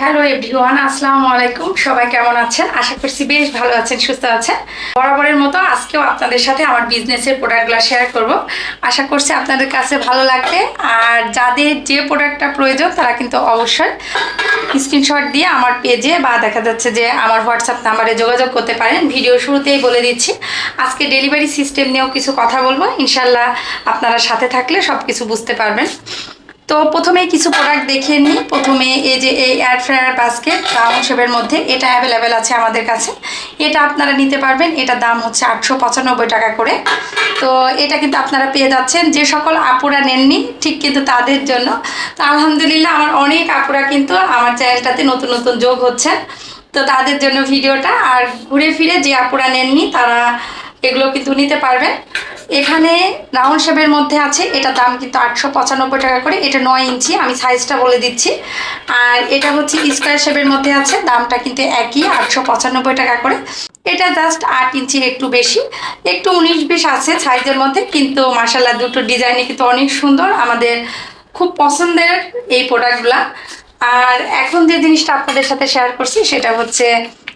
Hello everyone আসসালামু আলাইকুম সবাই কেমন আছেন? আশা করছি বেশ ভালো আছেন, সুস্থ আছেন। বরাবরের মতো আজকেও আপনাদের সাথে আমার বিজনেসের প্রোডাক্টগুলো শেয়ার করব। আশা করছি আপনাদের কাছে ভালো লাগবে। আর যাদের যে প্রোডাক্টটা প্রয়োজন, তারা কিন্তু অবশ্যই স্ক্রিনশট দিয়ে আমার পেজে বা দেখা যাচ্ছে যে আমার হোয়াটসঅ্যাপ নাম্বারে যোগাযোগ করতে পারেন। ভিডিও শুরুতেই বলে দিচ্ছি, আজকে ডেলিভারি সিস্টেম নিয়েও কিছু কথা বলব। ইনশাল্লাহ আপনারা সাথে থাকলে সব কিছু বুঝতে পারবেন। তো প্রথমে কিছু প্রোডাক্ট দেখিয়ে নিই। প্রথমে এই যে এই এয়ার ফ্রায়ার বাস্কেট রাউন্ড শেপের মধ্যে এটা অ্যাভেলেবেল আছে আমাদের কাছে। এটা আপনারা নিতে পারবেন। এটা দাম হচ্ছে আটশো পঁচানব্বই টাকা করে। তো এটা কিন্তু আপনারা পেয়ে যাচ্ছেন। যে সকল আপুরা নেননি, ঠিক কিন্তু তাদের জন্য। তো আলহামদুলিল্লাহ আমার অনেক আপুরা কিন্তু আমার চ্যানেলটাতে নতুন নতুন যোগ হচ্ছেন। তো তাদের জন্য ভিডিওটা আর ঘুরে ফিরে যে আপুরা নেননি, তারা এগুলো কিন্তু নিতে পারবেন। এখানে রাউন্ড শেপের মধ্যে আছে, এটা দাম কিন্তু আটশো পঁচানব্বই টাকা করে, এটা নয় ইঞ্চি, আমি সাইজটা বলে দিচ্ছি। আর এটা হচ্ছে স্কোয়ার শেপের মধ্যে আছে, দামটা কিন্তু একই, আটশো পঁচানব্বই টাকা করে। এটা জাস্ট আট ইঞ্চির একটু বেশি, একটু উনিশ বিশ আছে সাইজের মধ্যে, কিন্তু মাসাল্লাহ দুটো ডিজাইনে কিন্তু অনেক সুন্দর, আমাদের খুব পছন্দের এই প্রোডাক্টগুলা আর এখন যে জিনিসটা আপনাদের সাথে শেয়ার করছি, সেটা হচ্ছে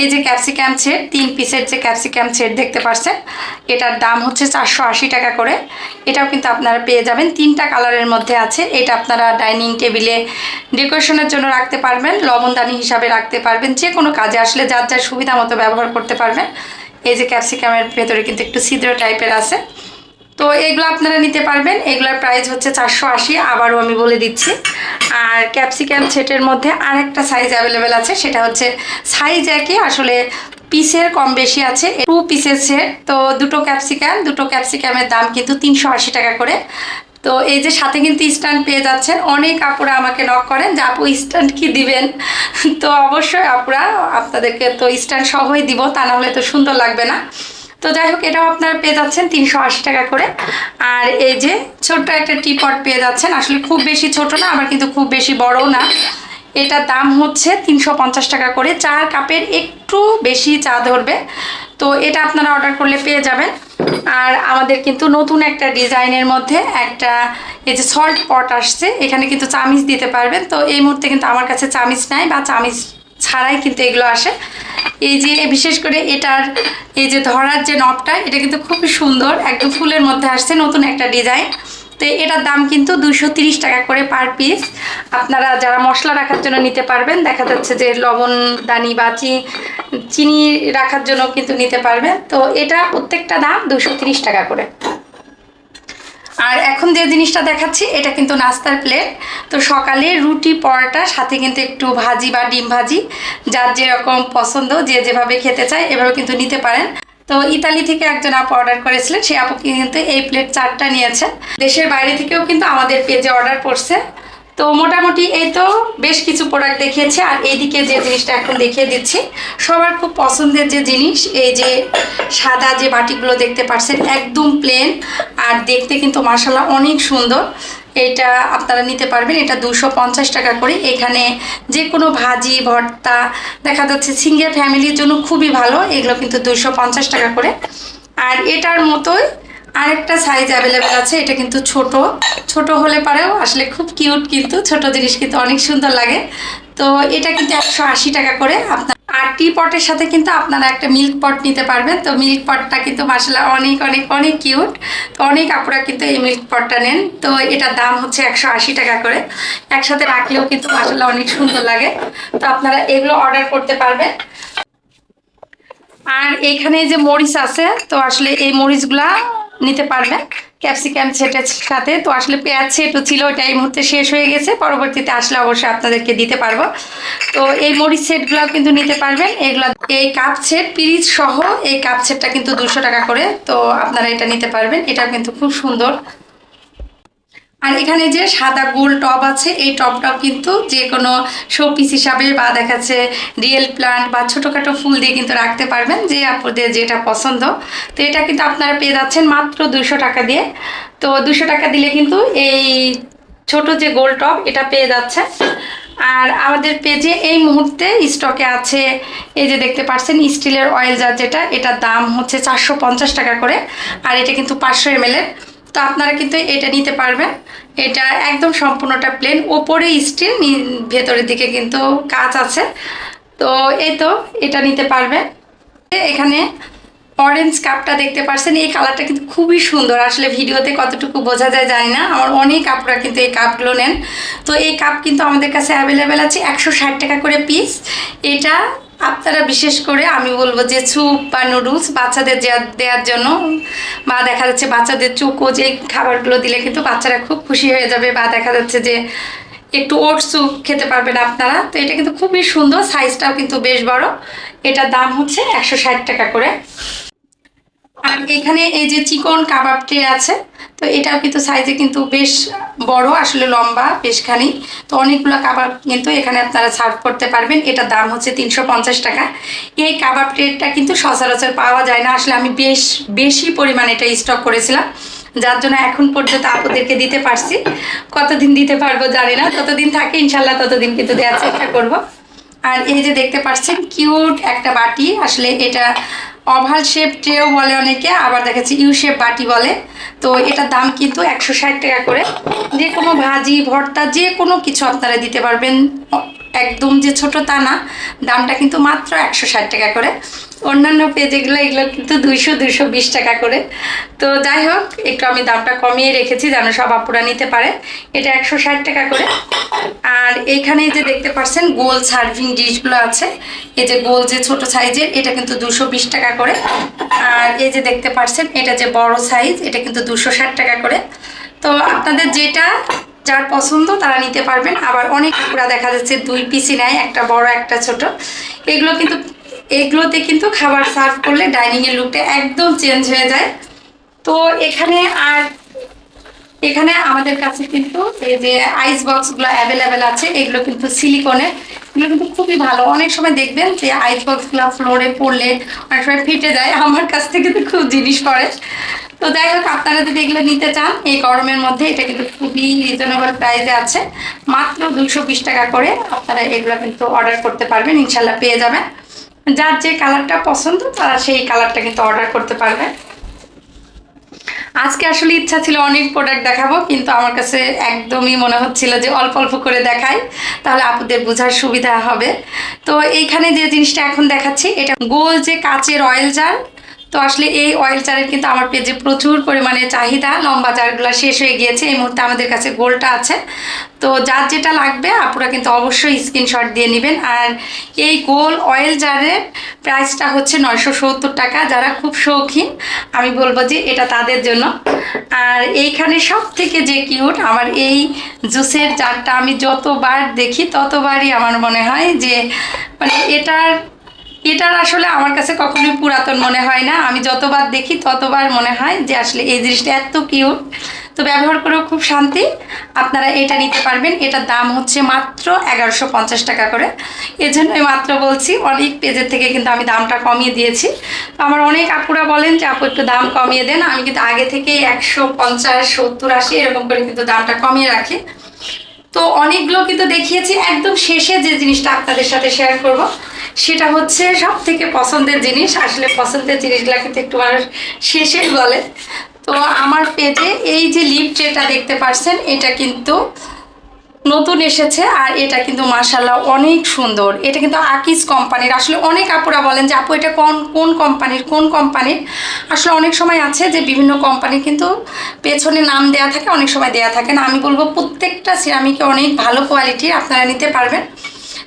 এই যে ক্যাপসিকাম সেট তিন পিসের যে ক্যাপসিকাম সেট দেখতে পাচ্ছেন, এটার দাম হচ্ছে চারশো আশি টাকা করে। এটাও কিন্তু আপনারা পেয়ে যাবেন। তিনটা কালারের মধ্যে আছে। এটা আপনারা ডাইনিং টেবিলে ডেকোরেশনের জন্য রাখতে পারবেন, লবণদানি হিসাবে রাখতে পারবেন। যে কোনো কাজে আসলে যার যার সুবিধা মতো ব্যবহার করতে পারবেন। এই যে ক্যাপসিকামের ভেতরে কিন্তু একটু ছিদ্র টাইপের আছে। তো এগুলো আপনারা নিতে পারবেন। এগুলোর প্রাইস হচ্ছে চারশো আশি, আবারও আমি বলে দিচ্ছি। আর ক্যাপসিকাম সেটের মধ্যে আরেকটা সাইজ অ্যাভেলেবেল আছে, সেটা হচ্ছে সাইজ একই আসলে পিসের কম বেশি আছে টু পিসের সেট তো দুটো ক্যাপসিকাম, দুটো ক্যাপসিকামের দাম কিন্তু তিনশো আশি টাকা করে। তো এই যে সাথে কিন্তু স্ট্যান্ড পেয়ে যাচ্ছেন, অনেক আপুরা আমাকে নক করেন যে, আপু স্ট্যান্ড কি দিবেন? তো অবশ্যই আপুরা আপনাদেরকে তো স্ট্যান্ড সহই দিব, তা না হলে তো সুন্দর লাগবে না। তো যাই হোক, এটাও আপনারা পেয়ে যাচ্ছেন তিনশো আশি টাকা করে। আর এই যে ছোট্ট একটা টিপট পেয়ে যাচ্ছেন, আসলে খুব বেশি ছোট না, আবার কিন্তু খুব বেশি বড়ও না। এটার দাম হচ্ছে তিনশো পঞ্চাশ টাকা করে, চার কাপের একটু বেশি চা ধরবে। তো এটা আপনারা অর্ডার করলে পেয়ে যাবেন। আর আমাদের কিন্তু নতুন একটা ডিজাইনের মধ্যে একটা এই যে সল্ট পট আসছে, এখানে কিন্তু চামিচ দিতে পারবেন। তো এই মুহূর্তে কিন্তু আমার কাছে চামিচ নাই বা চামিচ ছাড়াই কিন্তু এগুলো আসে। এই যে, বিশেষ করে এটার এই যে ধরার যে নবটা এটা কিন্তু খুবই সুন্দর, একদম ফুলের মধ্যে আসছে, নতুন একটা ডিজাইন তো এটার দাম কিন্তু দুশো টাকা করে পার পিস আপনারা যারা মশলা রাখার জন্য নিতে পারবেন, দেখা যাচ্ছে যে লবণ, দানি বা চিনি রাখার জন্য কিন্তু নিতে পারবেন। তো এটা প্রত্যেকটা দাম দুশো টাকা করে। আর এখন যে জিনিসটা দেখাচ্ছি, এটা কিন্তু নাস্তার প্লেট তো সকালে রুটি, পরোটা, সাথে কিন্তু একটু ভাজি বা ডিম ভাজি, যার যেরকম পছন্দ, যে যেভাবে খেতে চায় এভাবে কিন্তু নিতে পারেন। তো ইতালি থেকে একজন আপ অর্ডার করেছিলেন, সে আপু কিন্তু এই প্লেট চারটা নিয়েছে। দেশের বাইরে থেকেও কিন্তু আমাদের পেজে অর্ডার করছে। তো মোটামুটি এই তো বেশ কিছু প্রোডাক্ট দেখিয়েছে, আর এইদিকে যে জিনিসটা এখন দেখিয়ে দিচ্ছি, সবার খুব পছন্দের যে জিনিস, এই যে সাদা যে বাটিগুলো দেখতে পাচ্ছেন, একদম প্লেন আর দেখতে কিন্তু মার্শাল্লাহ অনেক সুন্দর। এটা আপনারা নিতে পারবেন, এটা দুশো পঞ্চাশ টাকা করে। এখানে যে কোনো ভাজি, ভর্তা, দেখা যাচ্ছে সিঙ্গেল ফ্যামিলির জন্য খুবই ভালো, এগুলো কিন্তু দুশো পঞ্চাশ টাকা করে। আর এটার মতোই আরেকটা সাইজ অ্যাভেলেবেল আছে, এটা কিন্তু ছোট। ছোট হলে পারেও, আসলে খুব কিউট কিন্তু, ছোট জিনিস কিন্তু অনেক সুন্দর লাগে। তো এটা কিন্তু একশো আশি টাকা করে। আপনার আর টি পটের সাথে কিন্তু আপনারা একটা মিল্ক পট নিতে পারবেন। তো মিল্ক পটটা কিন্তু মাসালা অনেক অনেক অনেক কিউট তো অনেক আপুরা কিন্তু এই মিল্ক পটটা নেন। তো এটার দাম হচ্ছে একশো আশি টাকা করে। একসাথে রাখলেও কিন্তু মাসালা অনেক সুন্দর লাগে। তো আপনারা এগুলো অর্ডার করতে পারবেন। আর এইখানে যে মরিচ আছে, তো আসলে এই মরিচগুলা নিতে পারবেন ক্যাপসিকাম সেটের সাথে। তো আসলে পেঁয়াজ সেটও ছিল, ওটা এই মুহূর্তে শেষ হয়ে গেছে। পরবর্তীতে আসলে অবশ্যই আপনাদেরকে দিতে পারব। তো এই মরিচ সেটগুলো কিন্তু নিতে পারবেন। এগুলো এই কাপ সেট পিরিচ সহ এই কাপ সেটটা কিন্তু দুশো টাকা করে। তো আপনারা এটা নিতে পারবেন। এটাও কিন্তু খুব সুন্দর। আর এখানে যে সাদা গোল টব আছে, এই টবটাও কিন্তু যে কোনো শোপিস হিসাবে বা দেখাচ্ছে রিয়েল প্লান্ট বা ছোটোখাটো ফুল দিয়ে কিন্তু রাখতে পারবেন যে আপনাদের যেটা পছন্দ। তো এটা কিন্তু আপনারা পেয়ে যাচ্ছেন মাত্র দুশো টাকা দিয়ে। তো দুশো টাকা দিলে কিন্তু এই ছোট যে গোল টব এটা পেয়ে যাচ্ছে আর আমাদের পেজে এই মুহূর্তে স্টকে আছে, এই যে দেখতে পাচ্ছেন স্টিলের অয়েল জার যেটা, এটার দাম হচ্ছে চারশো পঞ্চাশ টাকা করে। আর এটা কিন্তু পাঁচশো এম এর তো আপনারা কিন্তু এটা নিতে পারবেন। এটা একদম সম্পূর্ণটা প্লেন ওপরে স্টিল ভেতরের দিকে কিন্তু কাজ আছে। তো এই তো এটা নিতে পারবেন। এখানে অরেঞ্জ কাপটা দেখতে পাচ্ছেন এই কালারটা কিন্তু খুবই সুন্দর। আসলে ভিডিওতে কতটুকু বোঝা যায় জানি না। আমার অনেক আপুরা কিন্তু এই কাপগুলো নেন। তো এই কাপ কিন্তু আমাদের কাছে অ্যাভেলেবেল আছে একশো ষাট টাকা করে পিস এটা আপনারা বিশেষ করে আমি বলব যে স্যুপ বা নুডলস বাচ্চাদের দেওয়া- দেওয়ার জন্য বা দেখা যাচ্ছে বাচ্চাদের চুকো যে খাবারগুলো দিলে কিন্তু বাচ্চারা খুব খুশি হয়ে যাবে বা দেখা যাচ্ছে যে একটু ওট স্যুপ খেতে পারবেন আপনারা। তো এটা কিন্তু খুবই সুন্দর সাইজটাও কিন্তু বেশ বড়। এটার দাম হচ্ছে একশো ষাট টাকা করে। আর এখানে এই যে চিকন কাবাব ট্রে আছে তো এটাও কিন্তু সাইজে কিন্তু বেশ বড়, আসলে লম্বা বেশখানি তো অনেকগুলো কাবাব কিন্তু এখানে আপনারা সার্ভ করতে পারবেন। এটার দাম হচ্ছে তিনশো পঞ্চাশ টাকা। এই কাবাব ট্রেটা কিন্তু সচরাচর পাওয়া যায় না। আসলে আমি বেশ, বেশি পরিমাণে এটা স্টক করেছিলাম। যার জন্য এখন পর্যন্ত আপুদেরকে দিতে পারছি। কতদিন দিতে পারব জানি না। ততদিন থাকে ইনশাল্লাহ ততদিন কিন্তু দেওয়ার চেষ্টা করব। আর এই যে দেখতে পাচ্ছেন কিউট একটা বাটি। আসলে এটা অভাল শেপ ট্রেও বলে অনেকে, আবার দেখাচ্ছি ইউ শেপ বাটি বলে। তো এটার দাম কিন্তু একশো ষাট টাকা করে। যে কোনো ভাজি, ভর্তা, যে কোনো কিছু আপনারা দিতে পারবেন। একদম যে ছোট তা না, দামটা কিন্তু মাত্র একশো ষাট টাকা করে। অন্যান্য পেজেগুলো এগুলো কিন্তু দুইশো দুইশো বিশ টাকা করে। তো যাই হোক, একটু আমি দামটা কমিয়ে রেখেছি যেন সব আপুরা নিতে পারে। এটা একশো ষাট টাকা করে। আর এইখানে যে দেখতে পাচ্ছেন, গোল সার্ভিং ডিশগুলো আছে। এই যে গোল যে ছোট সাইজের, এটা কিন্তু দুশো বিশ টাকা করে। আর এই যে দেখতে পাচ্ছেন, এটা যে বড় সাইজ, এটা কিন্তু দুশো ষাট টাকা করে। তো আপনাদের যেটা যার পছন্দ তারা নিতে পারবেন। আবার অনেক কুকুরা দেখা যাচ্ছে দুই পিসি নেয়, একটা বড়, একটা ছোট। এগুলো কিন্তু, এগুলোতে কিন্তু খাবার সার্ভ করলে ডাইনিংয়ের লুকটা একদম চেঞ্জ হয়ে যায়। তো এখানে আর, এখানে আমাদের কাছে কিন্তু এই যে আইস বক্সগুলো অ্যাভেলেবেল আছে, এগুলো কিন্তু সিলিকনের এগুলো কিন্তু খুবই ভালো। অনেক সময় দেখবেন যে আইস বক্সগুলো ফ্লোরে পড়লে অনেক সময় ফেটে যায়। আমার কাছ থেকে তো খুব জিনিস পড়ে। তো যাই হোক, আপনারা যদি এগুলো নিতে চান, এই গরমের মধ্যে এটা কিন্তু খুবই রিজনেবল প্রাইসে আছে। মাত্র দুশো টাকা করে আপনারা এগুলো কিন্তু অর্ডার করতে পারবেন ইনশাল্লাহ পেয়ে যাবেন। যার যে কালারটা পছন্দ, তারা সেই কালারটা কিন্তু অর্ডার করতে পারবেন আজকে আসলে ইচ্ছা ছিল অনেক প্রোডাক্ট দেখাবো, কিন্তু আমার কাছে একদমই মনে হচ্ছিল যে অল্প অল্প করে দেখাই, তাহলে আপুদের বোঝার সুবিধা হবে। তো এইখানে যে জিনিসটা এখন দেখাচ্ছি, এটা গোল যে কাচের অয়েল জার তো আসলে এই অয়েল চারের কিন্তু আমার পেজে প্রচুর পরিমাণে চাহিদা, লম্বা চারগুলো শেষ হয়ে গিয়েছে, এই মুহূর্তে আমাদের কাছে গোলটা আছে। তো যার যেটা লাগবে, আপুরা কিন্তু অবশ্যই স্ক্রিনশট দিয়ে নেবেন। আর এই গোল অয়েল জারের প্রাইসটা হচ্ছে নয়শো সত্তর টাকা, যারা খুব শৌখিন, আমি বলব যে এটা তাদের জন্য। আর এইখানে সব থেকে যে কিউট আমার এই জুসের জারটা আমি যতবার দেখি, ততবারই আমার মনে হয় যে মানে এটার এটার আসলে আমার কাছে কখনোই পুরাতন মনে হয় না। আমি যতবার দেখি ততবার মনে হয় যে আসলে এই জিনিসটা এত কিউট তো ব্যবহার করেও খুব শান্তি। আপনারা এটা নিতে পারবেন। এটার দাম হচ্ছে মাত্র এগারোশো পঞ্চাশ টাকা করে। এজন্যই মাত্র বলছি, অনেক পেজের থেকে কিন্তু আমি দামটা কমিয়ে দিয়েছি। তো আমার অনেক আপুরা বলেন যে, আপু, একটু দাম কমিয়ে দেন। আমি কিন্তু আগে থেকে একশো পঞ্চাশ, সত্তর, আশি, এরকম করে কিন্তু দামটা কমিয়ে রাখি। তো অনেকগুলো কিন্তু দেখিয়েছি। একদম শেষে যে জিনিসটা আপনাদের সাথে শেয়ার করব, সেটা হচ্ছে সব থেকে পছন্দের জিনিস। আসলে পছন্দের জিনিসগুলো কিন্তু একটু মানুষ শেষেই বলে। তো আমার পেজে এই যে লিপ যেটা দেখতে পাচ্ছেন এটা কিন্তু নতুন এসেছে আর এটা কিন্তু মার্শাল্লাহ অনেক সুন্দর। এটা কিন্তু আকিস কোম্পানির। আসলে অনেক আপুরা বলেন যে, আপু, এটা কোন কোন কোম্পানির কোন কোম্পানির? আসলে অনেক সময় আছে যে, বিভিন্ন কোম্পানি কিন্তু পেছনে নাম দেয়া থাকে, অনেক সময় দেয়া থাকে না। আমি বলব প্রত্যেকটা সিরামিকে অনেক ভালো কোয়ালিটির আপনারা নিতে পারবেন।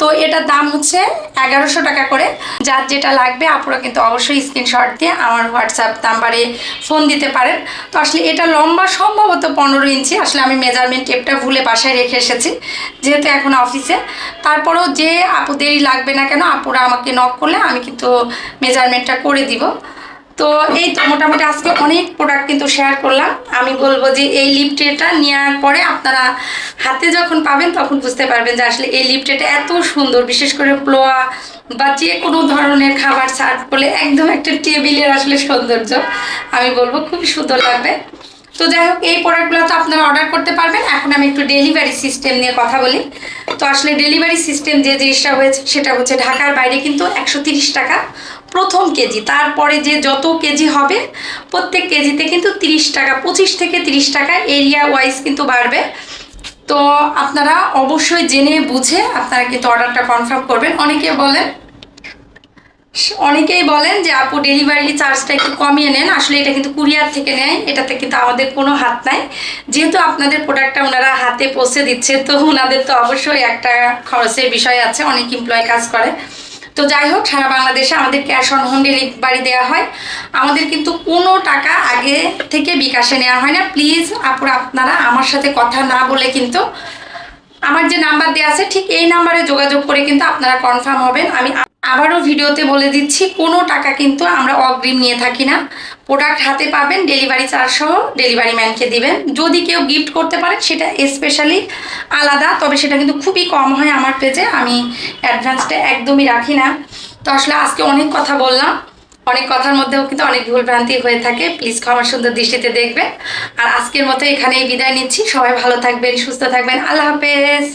তো এটার দাম হচ্ছে এগারোশো টাকা করে। যার যেটা লাগবে আপনারা কিন্তু অবশ্যই স্ক্রিনশট দিয়ে আমার হোয়াটসঅ্যাপ নাম্বারে ফোন দিতে পারেন। তো আসলে এটা লম্বা সম্ভবত পনেরো ইঞ্চি। আসলে আমি মেজারমেন্ট টেপটা ভুলে বাসায় রেখে এসেছি, যেহেতু এখন অফিসে তারপরেও যে আপু দেরি লাগবে না কেন, আপুরা আমাকে নক করলে আমি কিন্তু মেজারমেন্টটা করে দিব। তো এই তো মোটামুটি আজকে অনেক প্রোডাক্ট কিন্তু শেয়ার করলাম। আমি বলব যে এই লিপটেটা নেওয়ার পরে আপনারা হাতে যখন পাবেন তখন বুঝতে পারবেন যে আসলে এই লিপটেটা এত সুন্দর, বিশেষ করে প্লোয়া বা যে কোনো ধরনের খাবার সার্ভ করলে একদম একটা টেবিলের আসলে সৌন্দর্য। আমি বলব খুব সুন্দর লাগবে। তো যাই হোক, এই প্রোডাক্টগুলো তো আপনারা অর্ডার করতে পারবেন। এখন আমি একটু ডেলিভারি সিস্টেম নিয়ে কথা বলি। তো আসলে ডেলিভারি সিস্টেম যে জিনিসটা হয়েছে সেটা হচ্ছে ঢাকার বাইরে কিন্তু একশো টাকা। প্রথম কেজি, তারপরে যে যত কেজি হবে, প্রত্যেক কেজিতে কিন্তু তিরিশ টাকা, পঁচিশ থেকে তিরিশ টাকা এরিয়া ওয়াইজ কিন্তু বাড়বে। তো আপনারা অবশ্যই জেনে বুঝে আপনারা কিন্তু অর্ডারটা কনফার্ম করবেন। অনেকে বলেন, অনেকেই বলেন যে আপু ডেলিভারি চার্জটা একটু কমিয়ে নেন। আসলে এটা কিন্তু কুরিয়ার থেকে নেয়, এটাতে কিন্তু আমাদের কোনো হাত নাই। যেহেতু আপনাদের প্রোডাক্টটা ওনারা হাতে পৌঁছে দিচ্ছে, তো ওনাদের তো অবশ্যই একটা খরচের বিষয় আছে। অনেক এমপ্লয় কাজ করে। তো যাই হোক, সারা বাংলাদেশে আমাদের ক্যাশ অন হোম ডেলিভারি দেওয়া হয়। আমাদের কিন্তু কোনো টাকা আগে থেকে বিকাশে নেওয়া হয় না। প্লিজ আপুরা, আপনারা আমার সাথে কথা না বলে কিন্তু আমার যে নাম্বার দেওয়া আছে, ঠিক এই নাম্বারে যোগাযোগ করে কিন্তু আপনারা কনফার্ম হবেন। আমি আবারও ভিডিওতে বলে দিচ্ছি, কোনো টাকা কিন্তু আমরা অগ্রিম নিয়ে থাকি না। প্রোডাক্ট হাতে পাবেন ডেলিভারি চার্জ সহ ডেলিভারি ম্যানকে দিবেন। যদি কেউ গিফট করতে পারেন সেটা স্পেশালি আলাদা, তবে সেটা কিন্তু খুবই কম হয় আমার পেজে আমি অ্যাডভান্সটা একদমই রাখি না। তো আসলে আজকে অনেক কথা বললাম। অনেক কথার মধ্যেও কিন্তু অনেক ভুলভ্রান্তি হয়ে থাকে। প্লিজ ক্ষমা সুন্দর দৃষ্টিতে দেখবেন। আর আজকের মতো এখানেই বিদায় নিচ্ছি। সবাই ভালো থাকবেন, সুস্থ থাকবেন। আল্লাহ হাফেজ।